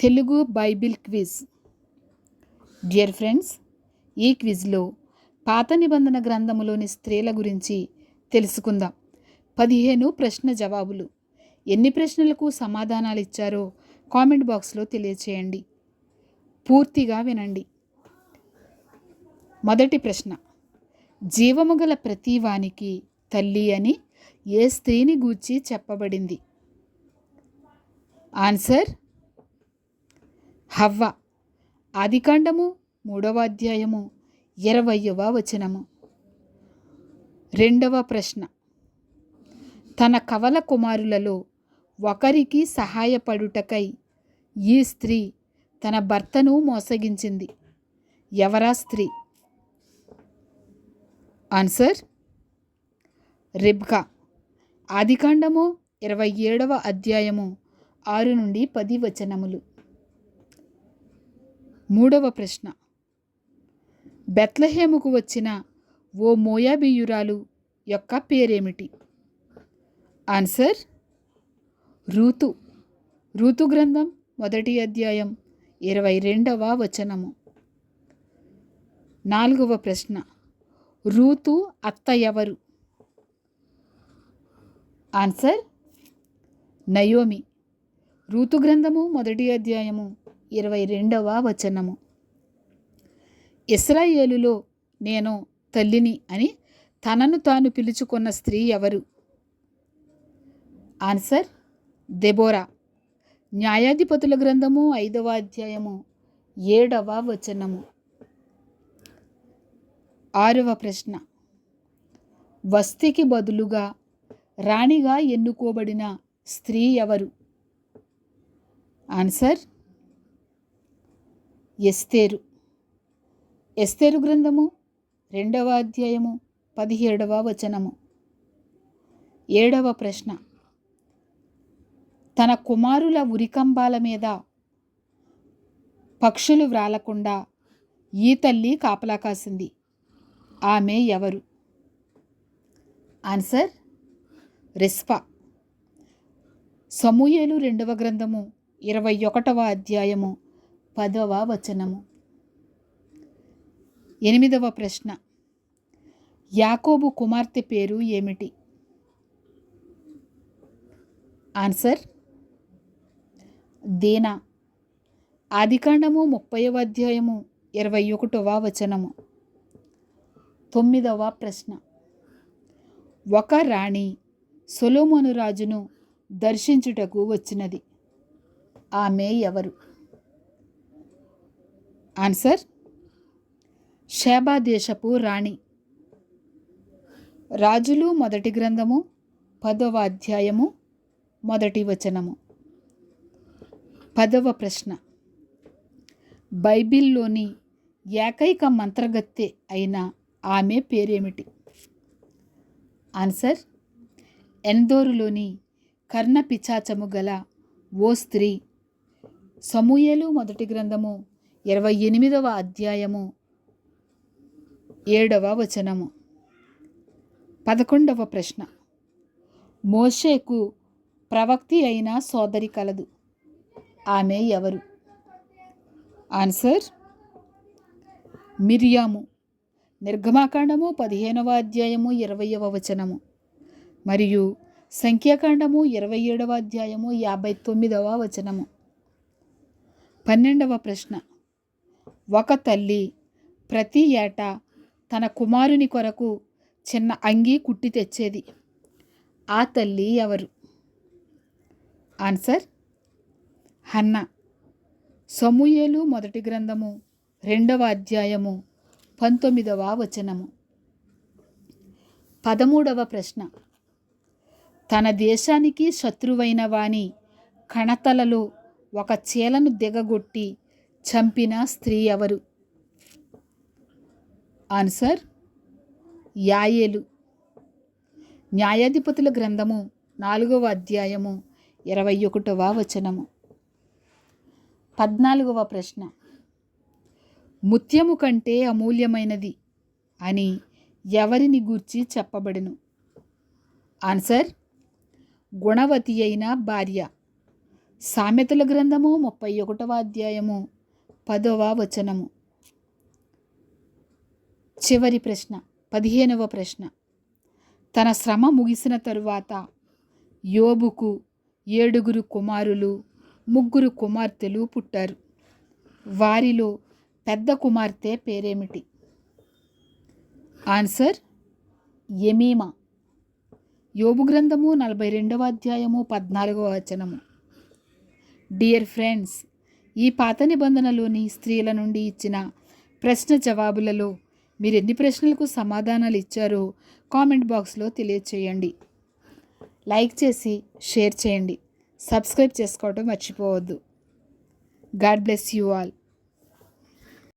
Telugu Bible quiz. Dear friends ఈ క్విజ్లో పాత నిబంధన గ్రంథములోని స్త్రీల గురించి తెలుసుకుందాం. పదిహేను ప్రశ్న జవాబులు. ఎన్ని ప్రశ్నలకు సమాధానాలు ఇచ్చారో కామెంట్ బాక్స్లో తెలియచేయండి. పూర్తిగా వినండి. మొదటి ప్రశ్న. జీవము గల ప్రతి వానికి తల్లి అని ఏ స్త్రీని గూర్చి చెప్పబడింది? ఆన్సర్ హవ్వ. ఆదికాండము మూడవ అధ్యాయము ఇరవయవ వచనము. రెండవ ప్రశ్న. తన కవల కుమారులలో ఒకరికి సహాయపడుటకై ఈ స్త్రీ తన భర్తను మోసగించింది. ఎవరా స్త్రీ? Answer Rebekah. ఆదికాండము ఇరవై ఏడవ అధ్యాయము ఆరు నుండి పది వచనములు. మూడవ ప్రశ్న. బెత్లహేముకు వచ్చిన ఓ మోయాబియురాలు యొక్క పేరేమిటి? ఆన్సర్ ఋతు ఋతు గ్రంథం మొదటి అధ్యాయం ఇరవై రెండవ వచనము. నాలుగవ ప్రశ్న ఋతు అత్త ఎవరు? Answer Naomi. ఋతు గ్రంథము మొదటి అధ్యాయము ఇరవై రెండవ వచనము. ఇస్రాయేలులో నేను తల్లిని అని తనను తాను పిలుచుకున్న స్త్రీ ఎవరు? Answer Deborah. న్యాయాధిపతుల గ్రంథము ఐదవ అధ్యాయము ఏడవ వచనము. ఆరవ ప్రశ్న. వస్తికి బదులుగా రాణిగా ఎన్నుకోబడిన స్త్రీ ఎవరు? ఆన్సర్ ఎస్తేరు. ఎస్తేరు గ్రంథము రెండవ అధ్యాయము పదిహేడవ వచనము. ఏడవ ప్రశ్న. తన కుమారుల ఉరికంబాల మీద పక్షులు వ్రాలకుండా ఈ తల్లి కాపలా కాసింది. ఆమె ఎవరు? ఆన్సర్ రిస్పా. సమూయేలు రెండవ గ్రంథము ఇరవై ఒకటవ అధ్యాయము పదవ వచనము. ఎనిమిదవ ప్రశ్న. యాకోబు కుమార్తె పేరు ఏమిటి? Answer Dinah. ఆదికాండము ముప్పైవ అధ్యాయము ఇరవై ఒకటవ వచనము. తొమ్మిదవ ప్రశ్న. ఒక రాణి సొలోమోను రాజును దర్శించుటకు వచ్చినది. ఆమె ఎవరు? ఆన్సర్ షేబా దేశపు రాణి. రాజులు మొదటి గ్రంథము పదవ అధ్యాయము మొదటి వచనము. పదవ ప్రశ్న బైబిల్లోని ఏకైక మంత్రగత్తె అయిన ఆమె పేరేమిటి? ఆన్సర్ ఎన్దోరులోని కర్ణ పిచాచము గల ఓ స్త్రీ. సమూయేలు మొదటి గ్రంథము ఇరవై ఎనిమిదవ అధ్యాయము ఏడవ వచనము. పదకొండవ ప్రశ్న. మోషేకు ప్రవక్తి అయిన సోదరి కలదు. ఆమె ఎవరు? Answer Miriam. నిర్గమాకాండము పదిహేనవ అధ్యాయము ఇరవయవ వచనము. మరియు సంఖ్యాకాండము ఇరవై ఏడవ అధ్యాయము యాభై తొమ్మిదవ వచనము. పన్నెండవ ప్రశ్న. ఒక తల్లి ప్రతి ఏటా తన కుమారుని కొరకు చిన్న అంగీ కుట్టి తెచ్చేది. ఆ తల్లి ఎవరు? ఆన్సర్ హన్న. సమూయేలు మొదటి గ్రంథము రెండవ అధ్యాయము పంతొమ్మిదవ వచనము. పదమూడవ ప్రశ్న. తన దేశానికి శత్రువైన వాని కణతలలో ఒక చీలను దిగగొట్టి చంపిన స్త్రీ ఎవరు? ఆన్సర్ యాయేలు. న్యాయాధిపతుల గ్రంథము నాలుగవ అధ్యాయము ఇరవై ఒకటవ వచనము. పద్నాలుగవ ప్రశ్న. ముత్యము కంటే అమూల్యమైనది అని ఎవరిని గూర్చి చెప్పబడును? ఆన్సర్ గుణవతి అయిన భార్య. సామెతల గ్రంథము ముప్పై ఒకటవ అధ్యాయము పదవ వచనము. చివరి ప్రశ్న పదిహేనవ ప్రశ్న. తన శ్రమ ముగిసిన తరువాత యోబుకు ఏడుగురు కుమారులు ముగ్గురు కుమార్తెలు పుట్టారు. వారిలో పెద్ద కుమార్తె పేరేమిటి? ఆన్సర్ ఎమీమా యోబు గ్రంథము నలభై రెండవ అధ్యాయము పద్నాలుగవ వచనము. డియర్ ఫ్రెండ్స్ ఈ పాత నిబంధనలోని స్త్రీల నుండి ఇచ్చిన ప్రశ్న జవాబులలో మీరు ఎన్ని ప్రశ్నలకు సమాధానాలు ఇచ్చారో కామెంట్ బాక్స్లో తెలియచేయండి. లైక్ చేసి షేర్ చేయండి. సబ్స్క్రైబ్ చేసుకోవటం మర్చిపోవద్దు. God bless you all.